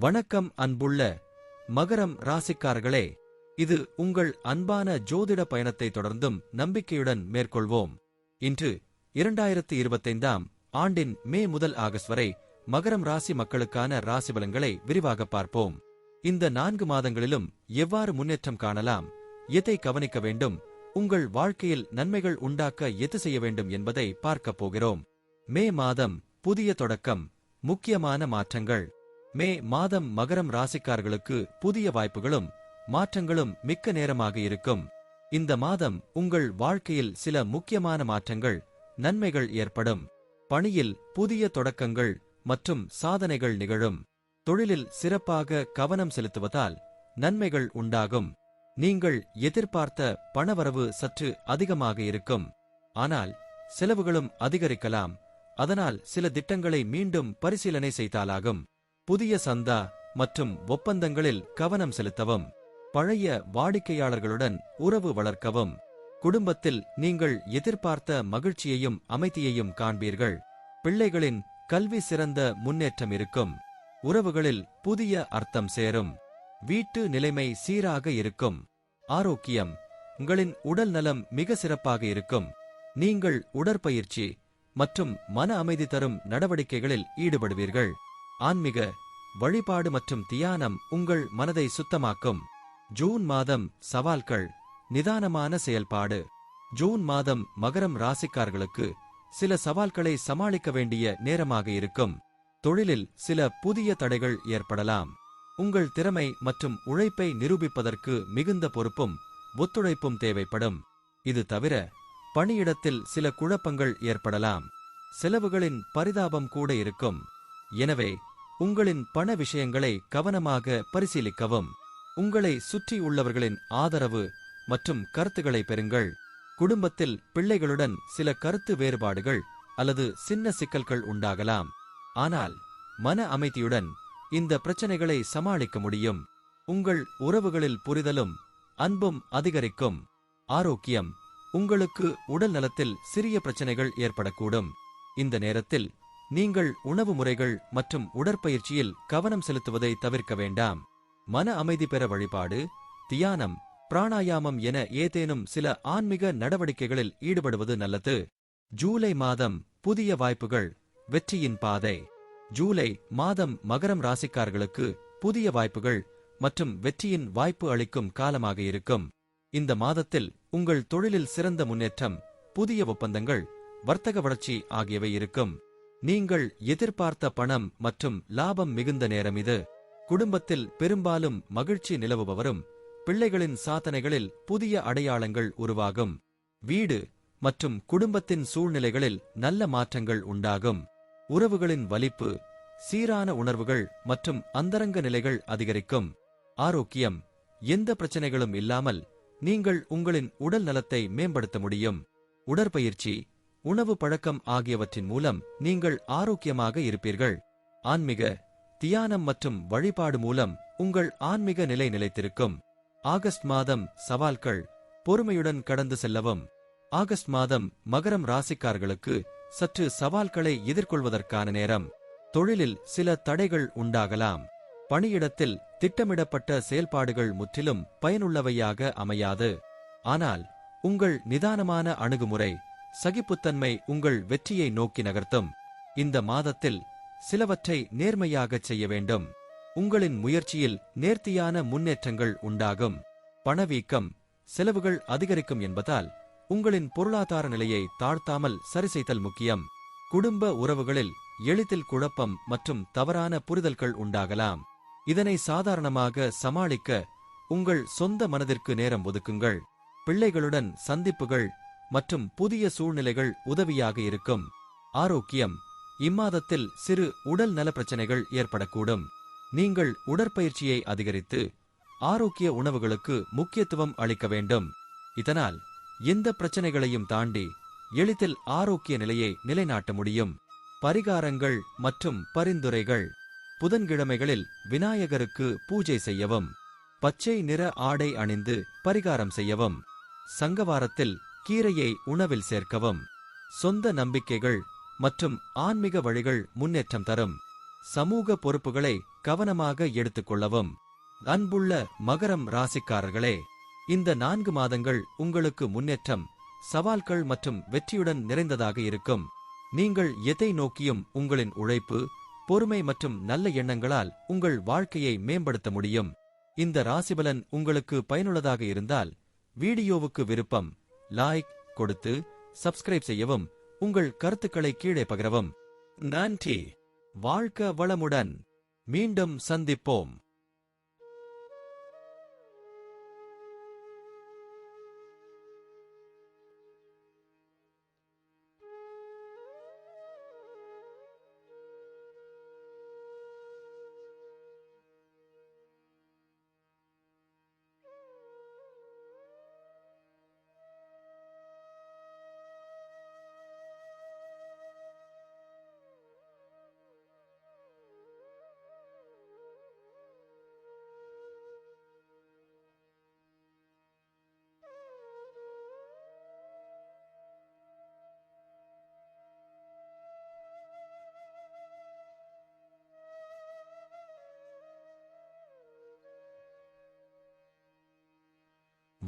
வணக்கம் அன்புள்ள மகரம் ராசிக்காரர்களே இது உங்கள் அன்பான ஜோதிட பயணத்தை தொடர்ந்தும் நம்பிக்கையுடன் மேற்கொள்வோம். இன்று இரண்டாயிரத்து இருபத்தைந்தாம் ஆண்டின் மே முதல் ஆகஸ்ட் வரை மகரம் ராசி மக்களுக்கான ராசி பலன்களை விரிவாக பார்ப்போம். இந்த நான்கு மாதங்களிலும் எவ்வாறு முன்னேற்றம் காணலாம் எதை கவனிக்க வேண்டும் உங்கள் வாழ்க்கையில் நன்மைகள் உண்டாக்க எது செய்ய வேண்டும் என்பதை பார்க்கப் போகிறோம். மே மாதம் புதிய தொடக்கம் முக்கியமான மாற்றங்கள். மே மாதம் மகரம் ராசிக்காரர்களுக்கு புதிய வாய்ப்புகளும் மாற்றங்களும் மிக்க நேரமாக இருக்கும். இந்த மாதம் உங்கள் வாழ்க்கையில் சில முக்கியமான மாற்றங்கள் நன்மைகள் ஏற்படும். பணியில் புதிய தொடக்கங்கள் மற்றும் சாதனைகள் நிகழும். தொழிலில் சிறப்பாக கவனம் செலுத்துவதால் நன்மைகள் உண்டாகும். நீங்கள் எதிர்பார்த்த பணவரவு சற்று அதிகமாக இருக்கும். ஆனால் செலவுகளும் அதிகரிக்கலாம். அதனால் சில திட்டங்களை மீண்டும் பரிசீலனை செய்தாலாகும். புதிய சந்தா மற்றும் ஒப்பந்தங்களில் கவனம் செலுத்தவும் பழைய வாடிக்கையாளர்களுடன் உறவு வளர்க்கவும் குடும்பத்தில் நீங்கள் எதிர்பார்த்த மகிழ்ச்சியையும் அமைதியையும் காண்பீர்கள். பிள்ளைகளின் கல்வி சிறந்த முன்னேற்றம் இருக்கும். உறவுகளில் புதிய அர்த்தம் சேரும். வீட்டு நிலைமை சீராக இருக்கும். ஆரோக்கியம் உங்களின் உடல் நலம் மிக சிறப்பாக இருக்கும். நீங்கள் உடற்பயிற்சி மற்றும் மன அமைதி தரும் நடவடிக்கைகளில் ஈடுபடுவீர்கள். ஆன்மீக வழிபாடு மற்றும் தியானம் உங்கள் மனதை சுத்தமாக்கும். ஜூன் மாதம் சவால்கள் நிதானமான செயல்பாடு. ஜூன் மாதம் மகரம் ராசிக்கார்களுக்கு சில சவால்களை சமாளிக்க வேண்டிய நேரமாக இருக்கும். தொழிலில் சில புதிய தடைகள் ஏற்படலாம். உங்கள் திறமை மற்றும் உழைப்பை நிரூபிப்பதற்கு மிகுந்த பொறுப்பும் ஒத்துழைப்பும் தேவைப்படும். இது தவிர பணியிடத்தில் சில குழப்பங்கள் ஏற்படலாம். செலவுகளின் பரிதாபம் கூட இருக்கும். எனவே உங்களின் பண விஷயங்களை கவனமாக பரிசீலிக்கவும். உங்களை சுற்றியுள்ளவர்களின் ஆதரவு மற்றும் கருத்துக்களை பெறுங்கள். குடும்பத்தில் பிள்ளைகளுடன் சில கருத்து வேறுபாடுகள் அல்லது சின்ன சிக்கல்கள் உண்டாகலாம். ஆனால் மன அமைதியுடன் இந்த பிரச்சனைகளை சமாளிக்க முடியும். உங்கள் உறவுகளில் புரிதலும் அன்பும் அதிகரிக்கும். ஆரோக்கியம் உங்களுக்கு உடல் நலத்தில் சிறிய பிரச்சனைகள் ஏற்படக்கூடும். இந்த நேரத்தில் நீங்கள் உணவு முறைகள் மற்றும் உடற்பயிற்சியில் கவனம் செலுத்துவதை தவிர்க்க வேண்டாம். மன அமைதி பெற வழிபாடு தியானம் பிராணாயாமம் என ஏதேனும் சில ஆன்மீக நடவடிக்கைகளில் ஈடுபடுவது நல்லது. ஜூலை மாதம் புதிய வாய்ப்புகள் வெற்றியின் பாதை. ஜூலை மாதம் மகரம் ராசிக்காரர்களுக்கு புதிய வாய்ப்புகள் மற்றும் வெற்றியின் வாய்ப்பு அளிக்கும் காலமாக இருக்கும். இந்த மாதத்தில் உங்கள் தொழிலில் சிறந்த முன்னேற்றம் புதிய ஒப்பந்தங்கள் வர்த்தக வளர்ச்சி ஆகியவை இருக்கும். நீங்கள் எதிர்பார்த்த பணம் மற்றும் லாபம் மிகுந்த நேரம் இது. குடும்பத்தில் பெரும்பாலும் மகிழ்ச்சி நிலவுபவரும் பிள்ளைகளின் சாதனைகளில் புதிய அடையாளங்கள் உருவாகும். வீடு மற்றும் குடும்பத்தின் சூழ்நிலைகளில் நல்ல மாற்றங்கள் உண்டாகும். உறவுகளின் வலிப்பு சீரான உணர்வுகள் மற்றும் அந்தரங்க நிலைகள் அதிகரிக்கும். ஆரோக்கியம் எந்த பிரச்சனைகளும் இல்லாமல் நீங்கள் உங்களின் உடல் நலத்தை மேம்படுத்த முடியும். உடற்பயிற்சி உணவு பழக்கம் ஆகியவற்றின் மூலம் நீங்கள் ஆரோக்கியமாக இருப்பீர்கள். ஆன்மீக தியானம் மற்றும் வழிபாடு மூலம் உங்கள் ஆன்மீக நிலை நிலைத்திருக்கும். ஆகஸ்ட் மாதம் சவால்கள் பொறுமையுடன் கடந்து செல்லவும். ஆகஸ்ட் மாதம் மகரம் ராசிக்கார்களுக்கு சற்று சவால்களை எதிர்கொள்வதற்கான நேரம். தொழிலில் சில தடைகள் உண்டாகலாம். பணியிடத்தில் திட்டமிடப்பட்ட செயல்பாடுகள் முற்றிலும் பயனுள்ளவையாக அமையாது. ஆனால் உங்கள் நிதானமான அணுகுமுறை சகிப்புத்தன்மை உங்கள் வெற்றியை நோக்கி நகர்த்தும். இந்த மாதத்தில் சிலவற்றை நேர்மையாகச் செய்ய வேண்டும். உங்களின் முயற்சியில் நேர்த்தியான முன்னேற்றங்கள் உண்டாகும். பணவீக்கம் செலவுகள் அதிகரிக்கும் என்பதால் உங்களின் பொருளாதார நிலையை தாழ்த்தாமல் சரிசெய்தல் முக்கியம். குடும்ப உறவுகளில் எளிதில் குழப்பம் மற்றும் தவறான புரிதல்கள் உண்டாகலாம். இதனை சாதாரணமாக சமாளிக்க உங்கள் சொந்த மனதிற்கு நேரம் ஒதுக்குங்கள். பிள்ளைகளுடன் சந்திப்புகள் மற்றும் புதிய சூழ்நிலைகள் உதவியாக இருக்கும். ஆரோக்கியம் இம்மாதத்தில் சிறு உடல் நல பிரச்சனைகள் ஏற்படக்கூடும். நீங்கள் உடற்பயிற்சியை அதிகரித்து ஆரோக்கிய உணவுகளுக்கு முக்கியத்துவம் அளிக்க வேண்டும். இதனால் எந்த பிரச்சனைகளையும் தாண்டி எளிதில் ஆரோக்கிய நிலையை நிலைநாட்ட முடியும். பரிகாரங்கள் மற்றும் பரிந்துரைகள். புதன்கிழமைகளில் விநாயகருக்கு பூஜை செய்யவும் பச்சை நிற ஆடை அணிந்து பரிகாரம் செய்யவும். சங்கவாரத்தில் கீரையை உணவில் சேர்க்கவும். சொந்த நம்பிக்கைகள் மற்றும் ஆன்மீக வழிகள் முன்னேற்றம் தரும். சமூக பொறுப்புகளை கவனமாக எடுத்துக்கொள்ளவும். அன்புள்ள மகரம் ராசிக்காரர்களே இந்த நான்கு மாதங்கள் உங்களுக்கு முன்னேற்றம் சவால்கள் மற்றும் வெற்றியுடன் நிறைந்ததாக இருக்கும். நீங்கள் எதை நோக்கியும் உங்களின் உழைப்பு பொறுமை மற்றும் நல்ல எண்ணங்களால் உங்கள் வாழ்க்கையை மேம்படுத்த முடியும். இந்த ராசிபலன் உங்களுக்கு பயனுள்ளதாக இருந்தால் வீடியோவுக்கு விருப்பம் லைக் கொடுத்து சப்ஸ்கிரைப் செய்யவும் உங்கள் கருத்துக்களை கீழே பகிரவும். நன்றி. வாழ்க்க வளமுடன். மீண்டும் சந்திப்போம்.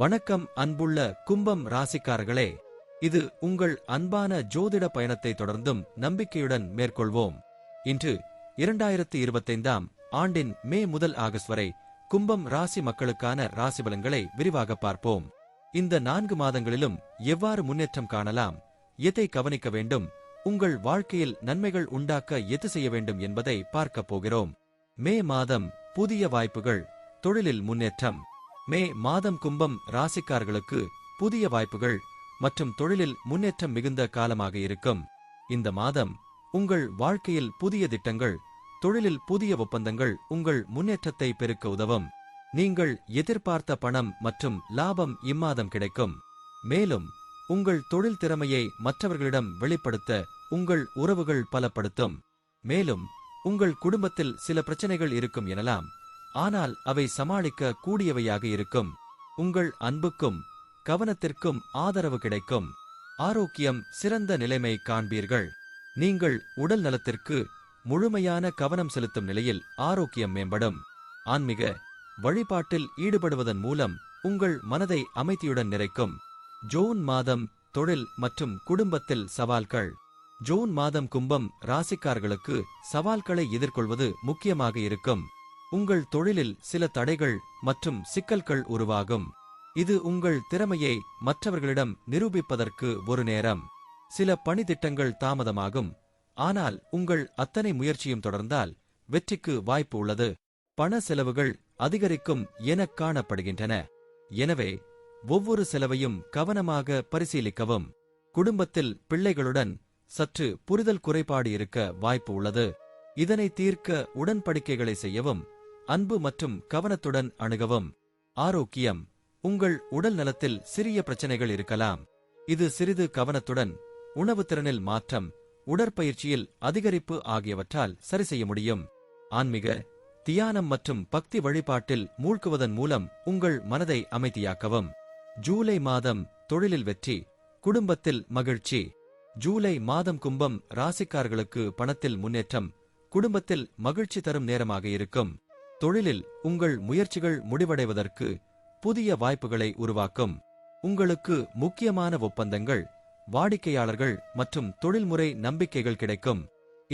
வணக்கம் அன்புள்ள கும்பம் ராசிக்காரர்களே. இது உங்கள் அன்பான ஜோதிட பயணத்தை தொடர்ந்தும் நம்பிக்கையுடன் மேற்கொள்வோம். இன்று இரண்டாயிரத்து இருபத்தைந்தாம் ஆண்டின் மே முதல் ஆகஸ்ட் வரை கும்பம் ராசி மக்களுக்கான ராசி பலன்களை விரிவாக பார்ப்போம். இந்த நான்கு மாதங்களிலும் எவ்வாறு முன்னேற்றம் காணலாம் எதை கவனிக்க வேண்டும் உங்கள் வாழ்க்கையில் நன்மைகள் உண்டாக்க எது செய்ய வேண்டும் என்பதை பார்க்கப் போகிறோம். மே மாதம் புதிய வாய்ப்புகள் தொழிலில் முன்னேற்றம். மே மாதம் கும்பம் ராசிக்கார்களுக்கு புதிய வாய்ப்புகள் மற்றும் தொழிலில் முன்னேற்றம் மிகுந்த காலமாக இருக்கும். இந்த மாதம் உங்கள் வாழ்க்கையில் புதிய திட்டங்கள் தொழிலில் புதிய ஒப்பந்தங்கள் உங்கள் முன்னேற்றத்தை பெருக்க உதவும். நீங்கள் எதிர்பார்த்த பணம் மற்றும் லாபம் இம்மாதம் கிடைக்கும். மேலும் உங்கள் தொழில் திறமையை மற்றவர்களிடம் வெளிப்படுத்த உங்கள் உறவுகள் பலப்படுத்தும். மேலும் உங்கள் குடும்பத்தில் சில பிரச்சனைகள் இருக்கும் எனலாம். ஆனால் அவை சமாளிக்க கூடியவையாக இருக்கும். உங்கள் அன்புக்கும் கவனத்திற்கும் ஆதரவு கிடைக்கும். ஆரோக்கியம் சிறந்த நிலைமை காண்பீர்கள். நீங்கள் உடல் நலத்திற்கு முழுமையான கவனம் செலுத்தும் நிலையில் ஆரோக்கியம் மேம்படும். ஆன்மீக வழிபாட்டில் ஈடுபடுவதன் மூலம் உங்கள் மனதை அமைதியுடன் நிறைக்கும். ஜூன் மாதம் தொழில் மற்றும் குடும்பத்தில் சவால்கள். ஜூன் மாதம் கும்பம் ராசிக்கார்களுக்கு சவால்களை எதிர்கொள்வது முக்கியமாக இருக்கும். உங்கள் தொழிலில் சில தடைகள் மற்றும் சிக்கல்கள் உருவாகும். இது உங்கள் திறமையை மற்றவர்களிடம் நிரூபிப்பதற்கு ஒரு நேரம். சில பணி திட்டங்கள் தாமதமாகும். ஆனால் உங்கள் அத்தனை முயற்சியும் தொடர்ந்தால் வெற்றிக்கு வாய்ப்பு உள்ளது. பண செலவுகள் அதிகரிக்கும் எனக் காணப்படுகின்றன. எனவே ஒவ்வொரு செலவையும் கவனமாக பரிசீலிக்கவும். குடும்பத்தில் பிள்ளைகளுடன் சற்று புரிதல் குறைபாடு இருக்க வாய்ப்பு உள்ளது. இதனை தீர்க்க உடன்படிக்கைகளை செய்யவும் அன்பு மற்றும் கவனத்துடன் அணுகவும். ஆரோக்கியம் உங்கள் உடல் நலத்தில் சிறிய பிரச்சனைகள் இருக்கலாம். இது சிறிது கவனத்துடன் உணவு திறனில் மாற்றம் உடற்பயிற்சியில் அதிகரிப்பு ஆகியவற்றால் சரி செய்ய முடியும். ஆன்மீக தியானம் மற்றும் பக்தி வழிபாட்டில் மூழ்குவதன் மூலம் உங்கள் மனதை அமைதியாக்கவும். ஜூலை மாதம் தொழிலில் வெற்றி குடும்பத்தில் மகிழ்ச்சி. ஜூலை மாதம் கும்பம் ராசிக்கார்களுக்கு பணத்தில் முன்னேற்றம் குடும்பத்தில் மகிழ்ச்சி தரும் நேரமாக இருக்கும். தொழிலில் உங்கள் முயற்சிகள் முடிவடைவதற்கு புதிய வாய்ப்புகளை உருவாக்கும். உங்களுக்கு முக்கியமான ஒப்பந்தங்கள் வாடிக்கையாளர்கள் மற்றும் தொழில்முறை நம்பிக்கைகள் கிடைக்கும்.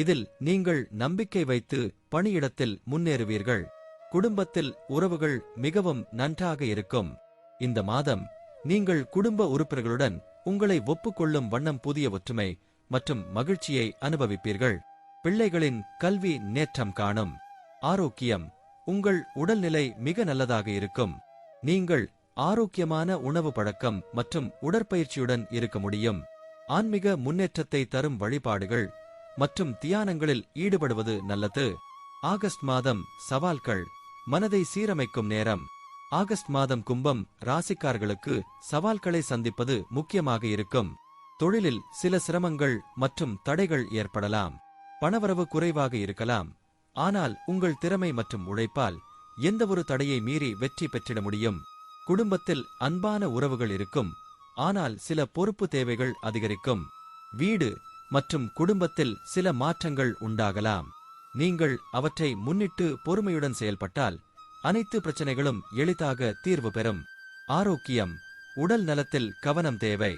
இதில் நீங்கள் நம்பிக்கை வைத்து பணியிடத்தில் முன்னேறுவீர்கள். குடும்பத்தில் உறவுகள் மிகவும் நன்றாக இருக்கும். இந்த மாதம் நீங்கள் குடும்ப உறுப்பினர்களுடன் உங்களை ஒப்புக்கொள்ளும் வண்ணம் புதிய ஒற்றுமை மற்றும் மகிழ்ச்சியை அனுபவிப்பீர்கள். பிள்ளைகளின் கல்வி நேற்றம் காணும். ஆரோக்கியம் உங்கள் உடல்நிலை மிக நல்லதாக இருக்கும். நீங்கள் ஆரோக்கியமான உணவு பழக்கம் மற்றும் உடற்பயிற்சியுடன் இருக்க முடியும். ஆன்மீக முன்னேற்றத்தை தரும் வழிபாடுகள் மற்றும் தியானங்களில் ஈடுபடுவது நல்லது. ஆகஸ்ட் மாதம் சவால்கள் மனதை சீரமைக்கும் நேரம். ஆகஸ்ட் மாதம் கும்பம் ராசிக்கார்களுக்கு சவால்களை சந்திப்பது முக்கியமாக இருக்கும். தொழிலில் சில சிரமங்கள் மற்றும் தடைகள் ஏற்படலாம். பணவரவு குறைவாக இருக்கலாம். ஆனால் உங்கள் திறமை மற்றும் உழைப்பால் எந்தவொரு தடையை மீறி வெற்றி பெற்றிட முடியும்? குடும்பத்தில் அன்பான உறவுகள் இருக்கும் ஆனால் சில பொறுப்பு தேவைகள் அதிகரிக்கும். வீடு மற்றும் குடும்பத்தில் சில மாற்றங்கள் உண்டாகலாம். நீங்கள் அவற்றை முன்னிட்டு பொறுமையுடன் செயல்பட்டால் அனைத்து பிரச்சனைகளும் எளிதாக தீர்வு பெறும். ஆரோக்கியம் உடல் நலத்தில் கவனம் தேவை.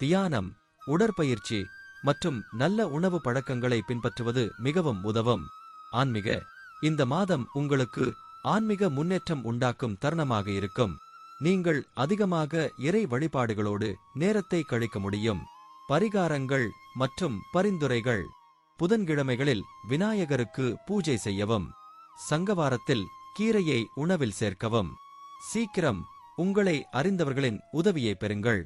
தியானம் உடற்பயிற்சி மற்றும் நல்ல உணவு பழக்கங்களை பின்பற்றுவது மிகவும் உதவும். ஆன்மீக இந்த மாதம் உங்களுக்கு ஆன்மீக முன்னேற்றம் உண்டாக்கும் தருணமாக இருக்கும். நீங்கள் அதிகமாக இறை வழிபாடுகளோடு நேரத்தை கழிக்க முடியும். பரிகாரங்கள் மற்றும் பரிந்துரைகள். புதன்கிழமைகளில் விநாயகருக்கு பூஜை செய்யவும். சங்கவாரத்தில் கீரையை உணவில் சேர்க்கவும். சீக்கிரம் உங்களை அறிந்தவர்களின் உதவியை பெறுங்கள்.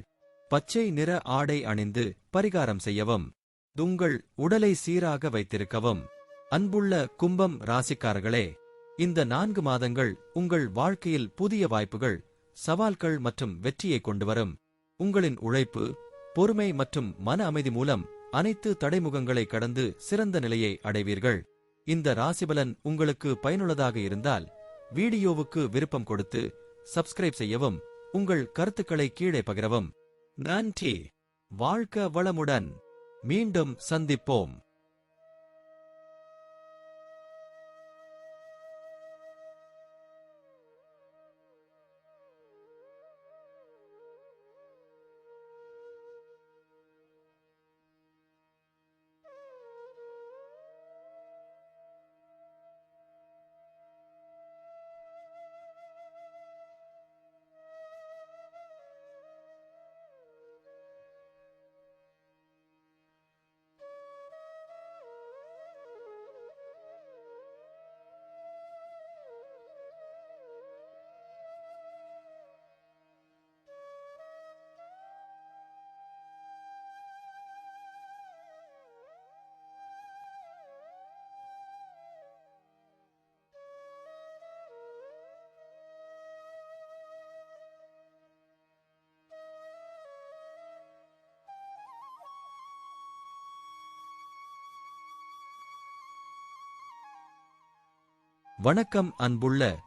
பச்சை நிற ஆடை அணிந்து பரிகாரம் செய்யவும். உங்கள் உடலை சீராக வைத்திருக்கவும். அன்புள்ள கும்பம் ராசிக்காரர்களே இந்த நான்கு மாதங்கள் உங்கள் வாழ்க்கையில் புதிய வாய்ப்புகள் சவால்கள் மற்றும் வெற்றியை கொண்டுவரும் உங்களின் உழைப்பு பொறுமை மற்றும் மன அமைதி மூலம் அனைத்து தடைமுகங்களை கடந்து சிறந்த நிலையை அடைவீர்கள். இந்த ராசிபலன் உங்களுக்கு பயனுள்ளதாக இருந்தால் வீடியோவுக்கு விருப்பம் கொடுத்து சப்ஸ்கிரைப் செய்யவும் உங்கள் கருத்துக்களை கீழே பகிரவும். நன்றி. வாழ்க்க வளமுடன். மீண்டும் சந்திப்போம். வணக்கம் அன்புள்ள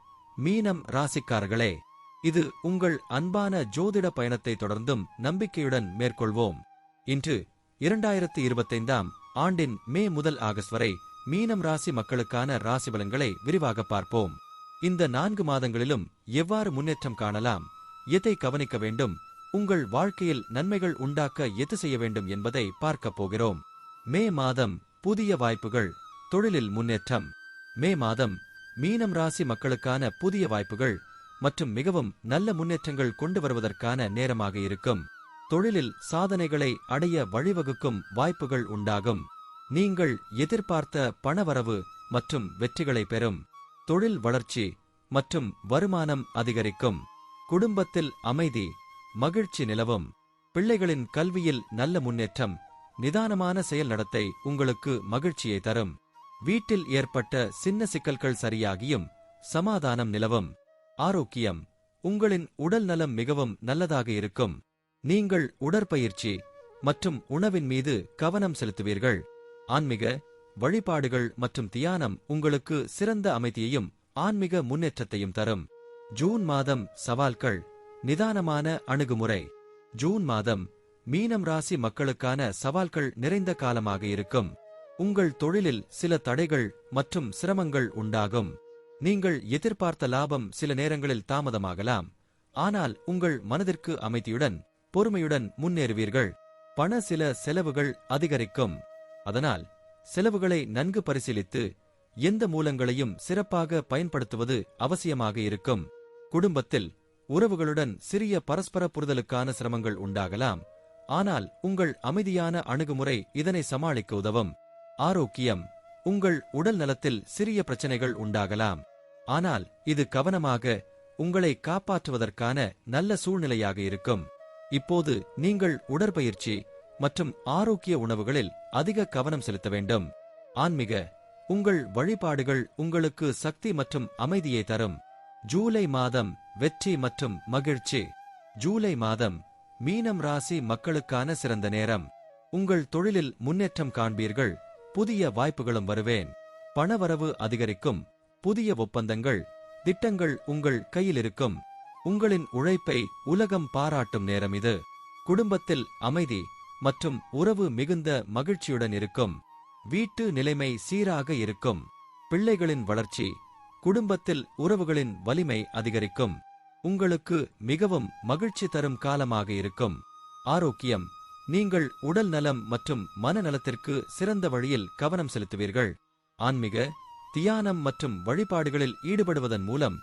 மீனம் ராசிக்காரர்களே இது உங்கள் அன்பான ஜோதிட பயணத்தை தொடர்ந்தும் நம்பிக்கையுடன் மேற்கொள்வோம். இன்று இரண்டாயிரத்தி இருபத்தைந்தாம் ஆண்டின் மே முதல் ஆகஸ்ட் வரை மீனம் ராசி மக்களுக்கான ராசி பலன்களை விரிவாக பார்ப்போம். இந்த நான்கு மாதங்களிலும் எவ்வாறு முன்னேற்றம் காணலாம் எதை கவனிக்க வேண்டும் உங்கள் வாழ்க்கையில் நன்மைகள் உண்டாக்க எது செய்ய வேண்டும் என்பதை பார்க்கப் போகிறோம். மே மாதம் புதிய வாய்ப்புகள் தொழிலில் முன்னேற்றம். மே மாதம் மீனம் ராசி மக்களுக்கான புதிய வாய்ப்புகள் மற்றும் மிகவும் நல்ல முன்னேற்றங்கள் கொண்டு வருவதற்கான நேரமாக இருக்கும். தொழிலில் சாதனைகளை அடைய வழிவகுக்கும் வாய்ப்புகள் உண்டாகும். நீங்கள் எதிர்பார்த்த பணவரவு மற்றும் வெற்றிகளை பெறும். தொழில் வளர்ச்சி மற்றும் வருமானம் அதிகரிக்கும். குடும்பத்தில் அமைதி மகிழ்ச்சி நிலவும். பிள்ளைகளின் கல்வியில் நல்ல முன்னேற்றம் நிதானமான செயல் நடத்தை உங்களுக்கு மகிழ்ச்சியை தரும். வீட்டில் ஏற்பட்ட சின்ன சிக்கல்கள் சரியாகியும் சமாதானம் நிலவும். ஆரோக்கியம் உங்களின் உடல் நலம் மிகவும் நல்லதாக இருக்கும். நீங்கள் உடற்பயிற்சி மற்றும் உணவின் மீது கவனம் செலுத்துவீர்கள். ஆன்மீக வழிபாடுகள் மற்றும் தியானம் உங்களுக்கு சிறந்த அமைதியையும் ஆன்மீக முன்னேற்றத்தையும் தரும். ஜூன் மாதம் சவால்கள் நிதானமான அணுகுமுறை. ஜூன் மாதம் மீனம் ராசி மக்களுக்கான சவால்கள் நிறைந்த காலமாக இருக்கும். உங்கள் தொழிலில் சில தடைகள் மற்றும் சிரமங்கள் உண்டாகும். நீங்கள் எதிர்பார்த்த லாபம் சில நேரங்களில் தாமதமாகலாம். ஆனால் உங்கள் மனதிற்கு அமைதியுடன் பொறுமையுடன் முன்னேறுவீர்கள். பண சில செலவுகள் அதிகரிக்கும். அதனால் செலவுகளை நன்கு பரிசீலித்து எந்த மூலங்களையும் சிறப்பாக பயன்படுத்துவது அவசியமாக இருக்கும். குடும்பத்தில் உறவுகளுடன் சிறிய பரஸ்பர புரிதலுக்கான சிரமங்கள் உண்டாகலாம். ஆனால் உங்கள் அமைதியான அணுகுமுறை இதனை சமாளிக்க உதவும். ஆரோக்கியம் உங்கள் உடல் நலத்தில் சிறிய பிரச்சனைகள் உண்டாகலாம். ஆனால் இது கவனமாக உங்களை காப்பாற்றுவதற்கான நல்ல சூழ்நிலையாக இருக்கும். இப்போது நீங்கள் உடற்பயிற்சி மற்றும் ஆரோக்கிய உணவுகளில் அதிக கவனம் செலுத்த வேண்டும். ஆன்மீக உங்கள் வழிபாடுகள் உங்களுக்கு சக்தி மற்றும் அமைதியை தரும். ஜூலை மாதம் வெற்றி மற்றும் மகிழ்ச்சி. ஜூலை மாதம் மீனம் ராசி மக்களுக்கான சிறந்த நேரம். உங்கள் தொழிலில் முன்னேற்றம் காண்பீர்கள். புதிய வாய்ப்புகளும் வருவேன். பணவரவு அதிகரிக்கும். புதிய ஒப்பந்தங்கள். திட்டங்கள் உங்கள் கையில் இருக்கும் உங்களின் உழைப்பை உலகம் பாராட்டும் நேரம் இது. குடும்பத்தில் அமைதி மற்றும் உறவு மிகுந்த மகிழ்ச்சியுடன் இருக்கும். வீட்டு நிலைமை சீராக இருக்கும். பிள்ளைகளின் வளர்ச்சி. குடும்பத்தில் உறவுகளின் வலிமை அதிகரிக்கும். உங்களுக்கு மிகவும் மகிழ்ச்சி தரும் காலமாக இருக்கும். ஆரோக்கியம். நீங்கள் உடல் நலம் மற்றும் மனநலத்திற்கு சிறந்த வழியில் கவனம் செலுத்துவீர்கள். ஆன்மீக தியானம் மற்றும் வழிபாடுகளில் ஈடுபடுவதன் மூலம்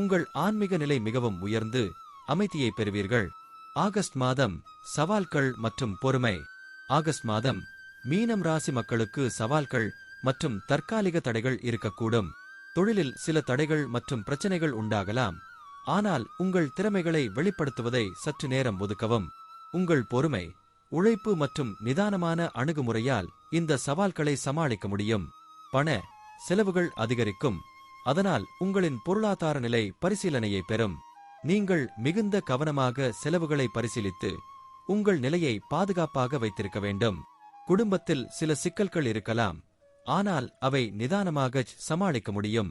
உங்கள் ஆன்மீக நிலை மிகவும் உயர்ந்து அமைதியை பெறுவீர்கள். ஆகஸ்ட் மாதம் சவால்கள் மற்றும் பொறுமை. ஆகஸ்ட் மாதம் மீனம் ராசி மக்களுக்கு சவால்கள் மற்றும் தற்காலிக தடைகள் இருக்கக்கூடும். தொழிலில் சில தடைகள் மற்றும் பிரச்சனைகள் உண்டாகலாம். ஆனால் உங்கள் திறமைகளை வெளிப்படுத்துவதை சற்று நேரம் ஒதுக்கவும். உங்கள் பொறுமை உழைப்பு மற்றும் நிதானமான அணுகுமுறையால் இந்த சவால்களை சமாளிக்க முடியும். பண செலவுகள் அதிகரிக்கும். அதனால் உங்களின் பொருளாதார நிலை பரிசீலனையை பெறும். நீங்கள் மிகுந்த கவனமாக செலவுகளை பரிசீலித்து உங்கள் நிலையை பாதுகாப்பாக வைத்திருக்க வேண்டும். குடும்பத்தில் சில சிக்கல்கள் இருக்கலாம். ஆனால் அவை நிதானமாக சமாளிக்க முடியும்.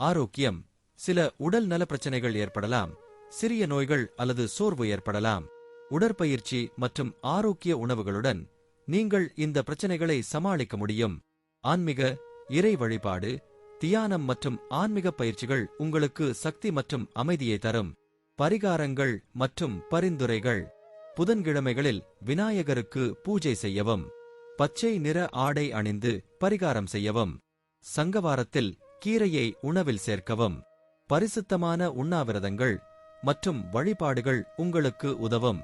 ஆரோக்கியம் சில உடல் நல பிரச்சனைகள் ஏற்படலாம். சிறிய நோய்கள் அல்லது சோர்வு ஏற்படலாம். உடற்பயிற்சி மற்றும் ஆரோக்கிய உணவுகளுடன் நீங்கள் இந்த பிரச்சனைகளை சமாளிக்க முடியும். ஆன்மீக இறை வழிபாடு தியானம் மற்றும் ஆன்மீக பயிற்சிகள் உங்களுக்கு சக்தி மற்றும் அமைதியை தரும். பரிகாரங்கள் மற்றும் பரிந்துரைகள் புதன்கிழமைகளில் விநாயகருக்கு பூஜை செய்யவும் பச்சை நிற ஆடை அணிந்து பரிகாரம் செய்யவும் சங்கவாரத்தில் கீரையை உணவில் சேர்க்கவும் பரிசுத்தமான உண்ணாவிரதங்கள் மற்றும் வழிபாடுகள் உங்களுக்கு உதவும்.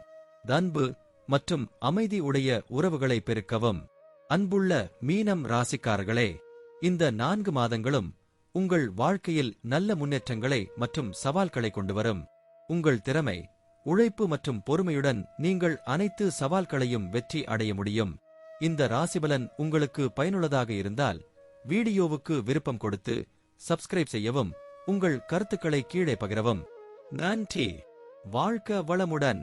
அன்பு மற்றும் அமைதி உடைய உறவுகளை பெருக்கவும். அன்புள்ள மீனம் ராசிக்காரர்களே இந்த நான்கு மாதங்களும் உங்கள் வாழ்க்கையில் நல்ல முன்னேற்றங்களை மற்றும் சவால்களை கொண்டு வரும். உங்கள் திறமை உழைப்பு மற்றும் பொறுமையுடன் நீங்கள் அனைத்து சவால்களையும் வெற்றி அடைய முடியும். இந்த ராசிபலன் உங்களுக்கு பயனுள்ளதாக இருந்தால் வீடியோவுக்கு விருப்பம் கொடுத்து சப்ஸ்கிரைப் செய்யவும் உங்கள் கருத்துக்களை கீழே பகிரவும். நன்றி. வாழ்க்க வளமுடன்.